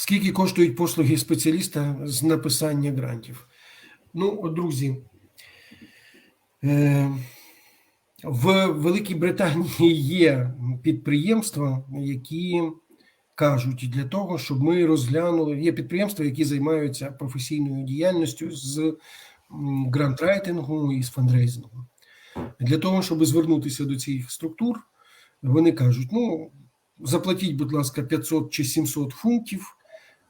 Скільки коштують послуги спеціаліста з написання грантів? Ну, от, друзі, е, в Великій Британії є підприємства, які кажуть для того, щоб ми розглянули. Є підприємства, які займаються професійною діяльністю з грантрайтингу і з фандрейзингу. Для того, щоб звернутися до цих структур, вони кажуть: ну, заплатіть, будь ласка, 500 чи 700 фунтів,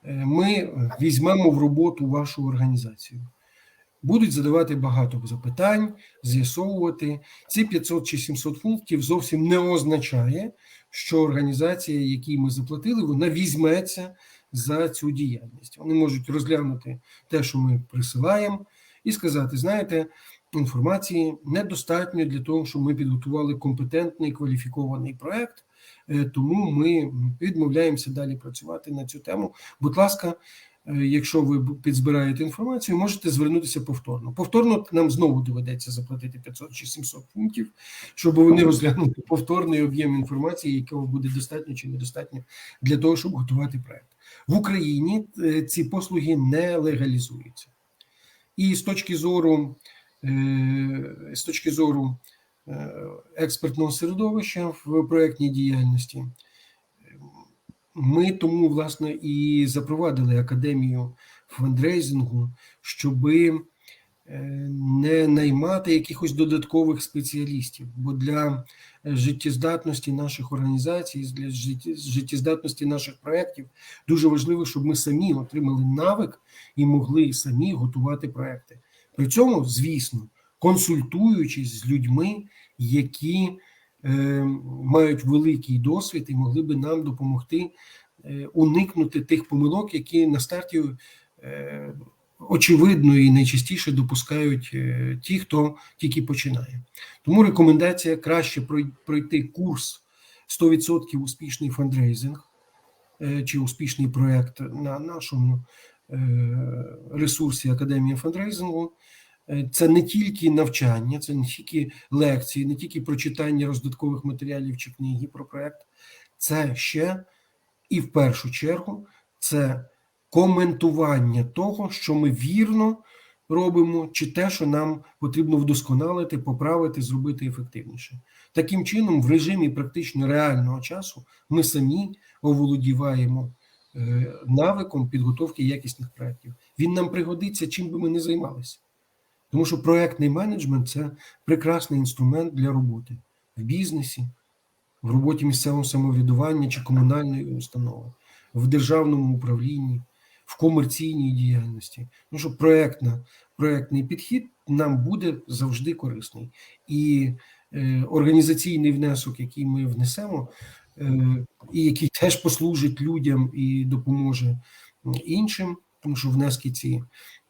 ми візьмемо в роботу вашу організацію. Будуть задавати багато запитань, з'ясовувати. Ці 500 чи 700 фунтів зовсім не означає, що організація, якій ми заплатили, вона візьметься за цю діяльність. Вони можуть розглянути те, що ми присилаємо, і сказати: знаєте, інформації недостатньо для того, щоб ми підготували компетентний кваліфікований проект. Е, Тому ми відмовляємося далі працювати на цю тему. Будь ласка, е, якщо ви підзбираєте інформацію, можете звернутися повторно. Повторно нам знову доведеться заплатити 500 чи 700 фунтів, щоб вони розглянули повторний об'єм інформації, якого буде достатньо чи недостатньо для того, щоб готувати проект. В Україні е, ці послуги не легалізуються. І з точки зору, з точки зору експертного середовища в проєктній діяльності, ми тому власне і запровадили академію фандрейзингу, щоби е, не наймати якихось додаткових спеціалістів, бо для життєздатності наших організацій, для життєздатності наших проєктів дуже важливо, щоб ми самі отримали навик і могли самі готувати проекти. При цьому, звісно, консультуючись з людьми, які е, мають великий досвід і могли би нам допомогти е, уникнути тих помилок, які на старті е, очевидно і найчастіше допускають е, ті, хто тільки починає. Тому рекомендація краще пройти курс 100% успішний фандрейзинг е, чи успішний проект на нашому е, ресурсі Академія фандрейзингу. Е, Це не тільки навчання, це не тільки лекції, не тільки прочитання роздаткових матеріалів чи книги про проект. Це ще і в першу чергу це коментування того, що ми вірно робимо, чи те, що нам потрібно вдосконалити, поправити, зробити ефективніше. Таким чином, в режимі практично реального часу ми самі оволодіваємо е, навиком підготовки якісних проєктів. Він нам пригодиться, чим би ми не займалися. Тому що проектний менеджмент це прекрасний інструмент для роботи в бізнесі, в роботі місцевого самоврядування чи комунальної установи, в державному управлінні, в комерційній діяльності. Ну що проектна, проектний підхід нам буде завжди корисний. І е, організаційний внесок, який ми внесемо, е, і який теж послужить людям і допоможе іншим, тому що внески ці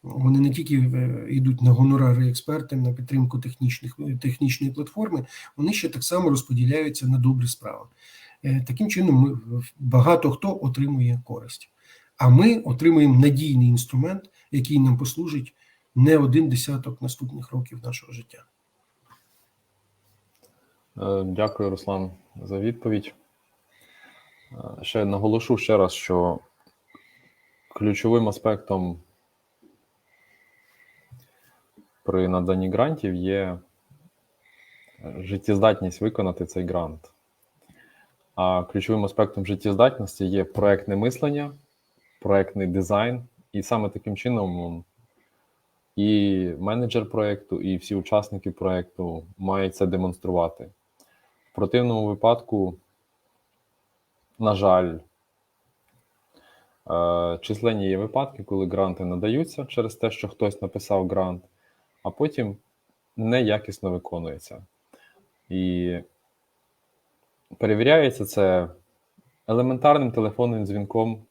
вони не тільки е, йдуть на гонорари експертам, на підтримку технічних технічної платформи, вони ще так само розподіляються на добрі справи. Е, Таким чином, ми багато хто отримує користь. А ми отримуємо надійний інструмент, який нам послужить не один десяток наступних років нашого життя. Е, Дякую, Руслан, за відповідь. Е, Ще наголошу ще раз, що ключовим аспектом при наданні грантів є е, життєздатність виконати цей грант. А ключовим аспектом життєздатності є проектне мислення, проектний дизайн, і саме таким чином і менеджер проекту, і всі учасники проекту мають це демонструвати. В противному випадку, на жаль, е, численні є випадки, коли гранти надаються через те, що хтось написав грант, а потім неякісно виконується. І перевіряється це елементарним телефонним дзвінком.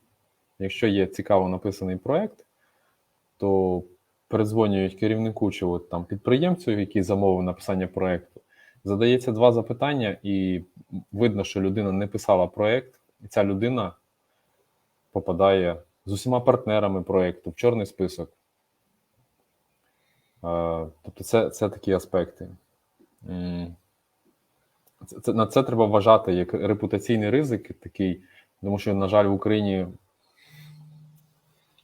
Якщо є цікаво написаний проект, то передзвонюють керівнику чи от там підприємцю, який замовив написання проекту. Задається два запитання, і видно, що людина не писала проект, і ця людина попадає з усіма партнерами проекту в чорний список. Тобто, це, це такі аспекти. Це, це, на це треба вважати як репутаційний ризик такий, тому що, на жаль, в Україні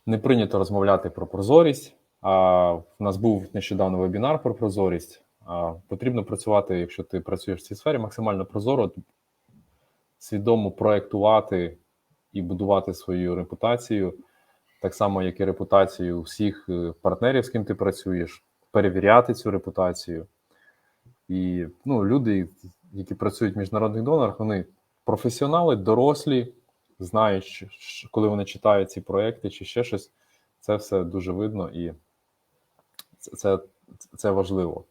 не прийнято розмовляти про прозорість. А в нас був нещодавно вебінар про прозорість. А потрібно працювати, якщо ти працюєш в цій сфері, максимально прозоро, свідомо проектувати і будувати свою репутацію, так само, як і репутацію всіх е, партнерів, з ким ти працюєш, перевіряти цю репутацію. І ну, люди, які працюють в міжнародних донорах, вони професіонали, дорослі, знають, коли вони читають ці проекти чи ще щось, це все дуже видно і це, це важливо.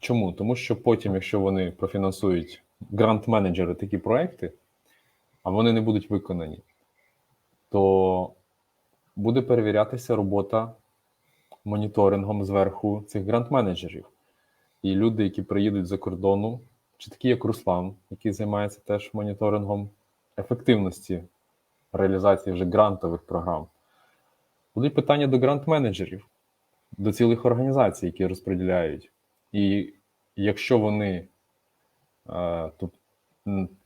Чому? Тому що потім, якщо вони профінансують грант-менеджери такі проекти, а вони не будуть виконані, то буде перевірятися робота моніторингом зверху цих грант-менеджерів. І люди, які приїдуть за кордону, чи такі, як Руслан, який займається теж моніторингом ефективності реалізації вже грантових програм, будуть питання до грант-менеджерів, до цілих організацій, які розподіляють. І якщо вони е, тут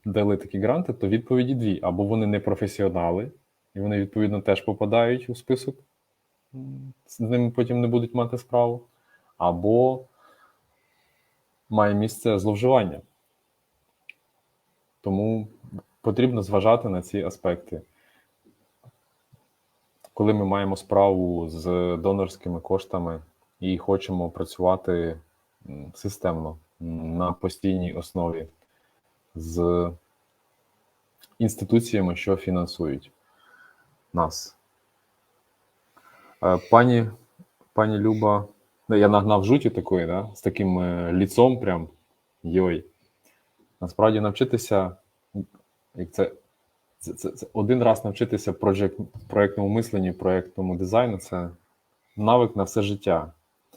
дали такі гранти, то відповіді дві: або вони не професіонали, і вони відповідно теж попадають у список, з ними потім не будуть мати справу, або має місце зловживання. Тому потрібно зважати на ці аспекти. Коли ми маємо справу з донорськими коштами і хочемо працювати системно на постійній основі з інституціями, що фінансують нас. Е, Пані, пані Люба, ну, я нагнав жуті такої, да? з таким е, ліцом, прям йой. Насправді навчитися, як це, це, це, це один раз навчитися проєкт, проєктному мисленню, проєктному дизайну це навик на все життя.